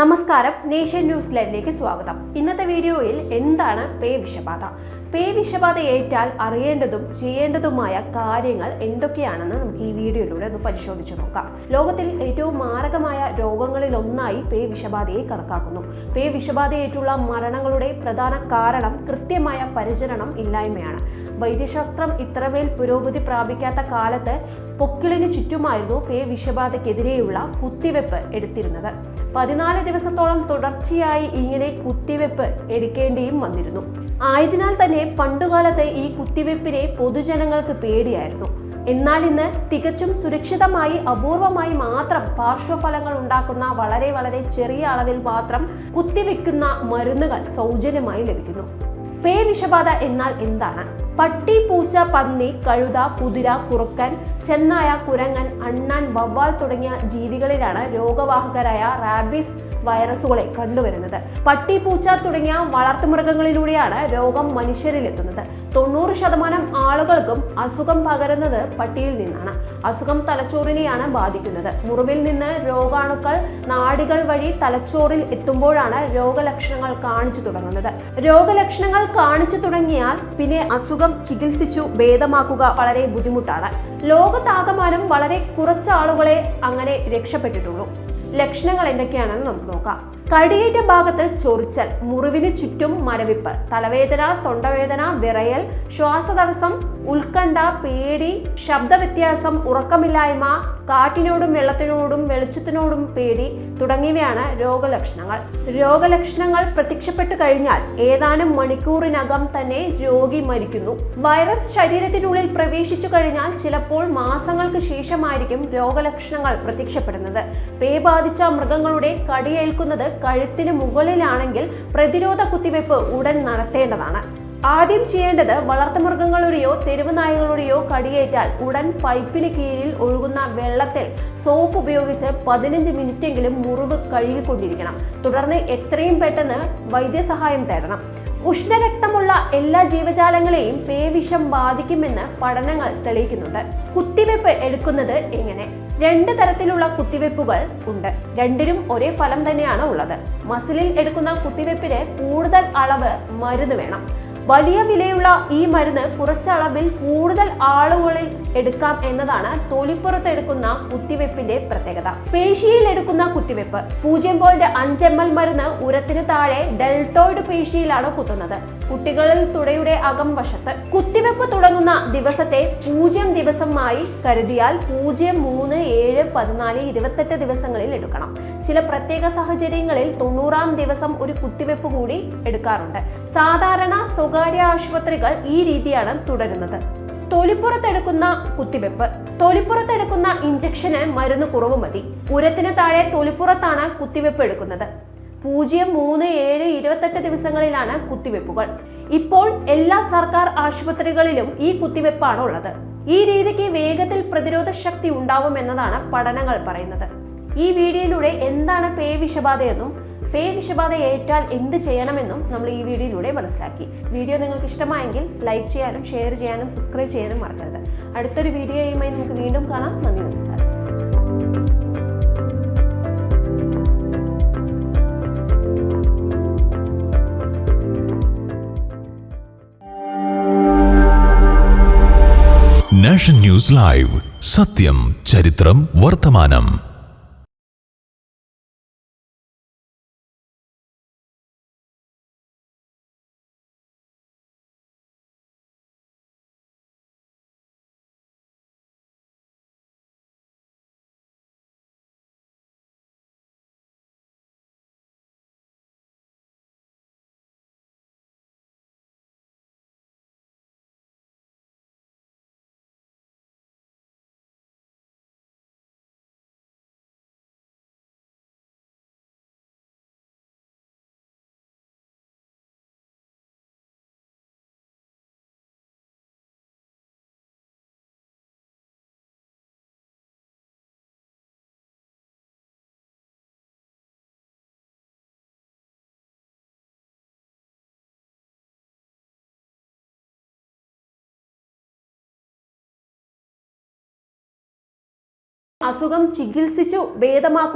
നമസ്കാരം. Nation news ലൈവിലേക്ക് സ്വാഗതം. ഇന്നത്തെ വീഡിയോയിൽ എന്താണ് പേ വിഷബാധ? പേ വിഷബാധ ഏറ്റാൽ അറിയേണ്ടതും ചെയ്യേണ്ടതുമായ കാര്യങ്ങൾ എന്തൊക്കെയാണെന്ന് നമുക്ക് ഈ വീഡിയോയിലൂടെ ഒന്ന് പരിശോധിച്ചു നോക്കാം. ലോകത്തിൽ ഏറ്റവും മാരകമായ രോഗങ്ങളിൽ ഒന്നായി പേ വിഷബാധയെ കണക്കാക്കുന്നു. പേ വിഷബാധയേറ്റുള്ള മരണങ്ങളുടെ പ്രധാന കാരണം കൃത്യമായ പരിചരണം ഇല്ലായ്മയാണ്. വൈദ്യശാസ്ത്രം ഇത്രമേൽ പുരോഗതി പ്രാപിക്കാത്ത കാലത്ത് പൊക്കിളിന് ചുറ്റുമായിരുന്നു പേ വിഷബാധയ്ക്കെതിരെയുള്ള കുത്തിവെപ്പ് എടുത്തിരുന്നത്. പതിനാല് ദിവസത്തോളം തുടർച്ചയായി ഇങ്ങനെ കുത്തിവെപ്പ് എടുക്കേണ്ടിയും വന്നിരുന്നു. ആയതിനാൽ തന്നെ പണ്ടുകാലത്ത് ഈ കുത്തിവെപ്പിനെ പൊതുജനങ്ങൾക്ക് പേടിയായിരുന്നു. എന്നാൽ ഇന്ന് തികച്ചും സുരക്ഷിതമായി അപൂർവമായി മാത്രം പാർശ്വഫലങ്ങൾ ഉണ്ടാക്കുന്ന വളരെ വളരെ ചെറിയ അളവിൽ മാത്രം കുത്തിവെക്കുന്ന മരുന്നുകൾ സൗജന്യമായി ലഭിക്കുന്നു. പേ വിഷബാധ എന്നാൽ എന്താണ്? പട്ടി പൂച്ച പന്നി കഴുത കുതിര കുറുക്കൻ ചെന്നായ കുരങ്ങൻ അണ്ണാൻ വവ്വാൽ തുടങ്ങിയ ജീവികളിലാണ് രോഗവാഹകരായ റാബിസ് വൈറസുകളെ കണ്ടുവരുന്നത്. പട്ടി പൂച്ച തുടങ്ങിയ വളർത്തുമൃഗങ്ങളിലൂടെയാണ് രോഗം മനുഷ്യരിലെത്തുന്നത്. തൊണ്ണൂറ് ശതമാനം ആളുകൾക്കും അസുഖം പകരുന്നത് പട്ടിയിൽ നിന്നാണ്. അസുഖം തലച്ചോറിനെയാണ് ബാധിക്കുന്നത്. മുറിവിൽ നിന്ന് രോഗാണുക്കൾ നാടികൾ വഴി തലച്ചോറിൽ എത്തുമ്പോഴാണ് രോഗലക്ഷണങ്ങൾ കാണിച്ചു തുടങ്ങുന്നത്. രോഗലക്ഷണങ്ങൾ കാണിച്ചു തുടങ്ങിയാൽ പിന്നെ അസുഖം ചികിത്സിച്ചു ഭേദമാക്കുക വളരെ ബുദ്ധിമുട്ടാണ്. ലോകത്താകമാനം വളരെ കുറച്ച് ആളുകളെ അങ്ങനെ രക്ഷപ്പെട്ടിട്ടുള്ളൂ. ലക്ഷണങ്ങൾ എന്തൊക്കെയാണെന്ന് നമുക്ക് നോക്കാം. കടിയേറ്റ ഭാഗത്ത് ചൊറിച്ചൽ മുറിവിന് ചുറ്റും മരവിപ്പ് തലവേദന തൊണ്ടവേദന വിറയൽ ശ്വാസതടസ്സം ഉത്കണ്ഠ പേടി ശബ്ദവ്യത്യാസം ഉറക്കമില്ലായ്മ കാറ്റിനോടും വെള്ളത്തിനോടും വെളിച്ചത്തിനോടും പേടി തുടങ്ങിയവയാണ് രോഗലക്ഷണങ്ങൾ. രോഗലക്ഷണങ്ങൾ പ്രത്യക്ഷപ്പെട്ടു കഴിഞ്ഞാൽ ഏതാനും മണിക്കൂറിനകം തന്നെ രോഗി മരിക്കുന്നു. വൈറസ് ശരീരത്തിനുള്ളിൽ പ്രവേശിച്ചു കഴിഞ്ഞാൽ ചിലപ്പോൾ മാസങ്ങൾക്ക് ശേഷമായിരിക്കും രോഗലക്ഷണങ്ങൾ പ്രത്യക്ഷപ്പെടുന്നത്. പേ ബാധിച്ച മൃഗങ്ങളുടെ കടിയേൽക്കുന്നത് കഴുത്തിന് മുകളിലാണെങ്കിൽ പ്രതിരോധ കുത്തിവെപ്പ് ഉടൻ നടത്തേണ്ടതാണ്. ആദ്യം ചെയ്യേണ്ടത് വളർത്തുമൃഗങ്ങളുടെയോ തെരുവ് നായകളുടെയോ കടിയേറ്റാൽ ഉടൻ പൈപ്പിന് കീഴിൽ ഒഴുകുന്ന വെള്ളത്തിൽ സോപ്പ് ഉപയോഗിച്ച് പതിനഞ്ച് മിനിറ്റെങ്കിലും മുറിവ് കഴുകിക്കൊണ്ടിരിക്കണം. തുടർന്ന് എത്രയും പെട്ടെന്ന് വൈദ്യസഹായം തേടണം. ഉഷ്ണരക്തമുള്ള എല്ലാ ജീവജാലങ്ങളെയും പേവിഷം ബാധിക്കുമെന്ന് പഠനങ്ങൾ തെളിയിക്കുന്നുണ്ട്. കുത്തിവെപ്പ് എടുക്കുന്നത് എങ്ങനെ? രണ്ട് തരത്തിലുള്ള കുത്തിവെപ്പുകൾ ഉണ്ട്. രണ്ടിനും ഒരേ ഫലം തന്നെയാണ് ഉള്ളത്. മസിലിൽ എടുക്കുന്ന കുത്തിവെപ്പിന് കൂടുതൽ അളവ് മരുന്ന് വേണം. വലിയ വിലയുള്ള ഈ മരുന്ന് കുറച്ചളവിൽ കൂടുതൽ ആളുകളിൽ എടുക്കാം എന്നതാണ് തൊലിപ്പുറത്ത് എടുക്കുന്ന കുത്തിവെപ്പിന്റെ പ്രത്യേകത. പേശിയിൽ എടുക്കുന്ന കുത്തിവെപ്പ് പൂജ്യം പോയിന്റ് അഞ്ച് എം എൽ മരുന്ന് ഉരത്തിന് താഴെ ഡെൽറ്റോയിഡ് പേശിയിലാണ് കുത്തുന്നത്. കുട്ടികളിൽ തുടയുടെ അകം വശത്ത്. കുത്തിവെപ്പ് തുടങ്ങുന്ന ദിവസത്തെ പൂജ്യം ദിവസമായി കരുതിയാൽ പൂജ്യം മൂന്ന് ഏഴ് പതിനാല് ഇരുപത്തെട്ട് ദിവസങ്ങളിൽ എടുക്കണം. ചില പ്രത്യേക സാഹചര്യങ്ങളിൽ തൊണ്ണൂറാം ദിവസം ഒരു കുത്തിവെപ്പ് കൂടി എടുക്കാറുണ്ട്. സാധാരണ സ്വകാര്യ ആശുപത്രികൾ ഈ രീതിയാണ് തുടരുന്നത്. തൊലിപ്പുറത്തെടുക്കുന്ന കുത്തിവെപ്പ്. തൊലിപ്പുറത്തെടുക്കുന്ന ഇഞ്ചക്ഷന് മരുന്ന് കുറവ് മതി. ഉരത്തിന് താഴെ തൊലിപ്പുറത്താണ് കുത്തിവെപ്പ് എടുക്കുന്നത്. പൂജ്യം മൂന്ന് ഏഴ് ഇരുപത്തെട്ട് ദിവസങ്ങളിലാണ് കുത്തിവെപ്പുകൾ. ഇപ്പോൾ എല്ലാ സർക്കാർ ആശുപത്രികളിലും ഈ കുത്തിവെപ്പാണ് ഉള്ളത്. ഈ രീതിക്ക് വേഗത്തിൽ പ്രതിരോധ ശക്തി ഉണ്ടാവും എന്നതാണ് പഠനങ്ങൾ പറയുന്നത്. ഈ വീഡിയോയിലൂടെ എന്താണ് പേ വിഷബാധയെന്നും പേ വിഷബാധ ഏറ്റാൽ എന്ത് ചെയ്യണമെന്നും നമ്മൾ ഈ വീഡിയോയിലൂടെ മനസ്സിലാക്കി. വീഡിയോ നിങ്ങൾക്ക് ഇഷ്ടമായെങ്കിൽ ലൈക്ക് ചെയ്യാനും ഷെയർ ചെയ്യാനും സബ്സ്ക്രൈബ് ചെയ്യാനും മറക്കരുത്. അടുത്തൊരു വീഡിയോയുമായി നമുക്ക് വീണ്ടും കാണാം. നന്ദി നമസ്കാരം. Nation news live. സത്യം ചരിത്രം വർത്തമാനം. അസുഖം ചികിത്സിച്ചു ഭേദമാക്കുക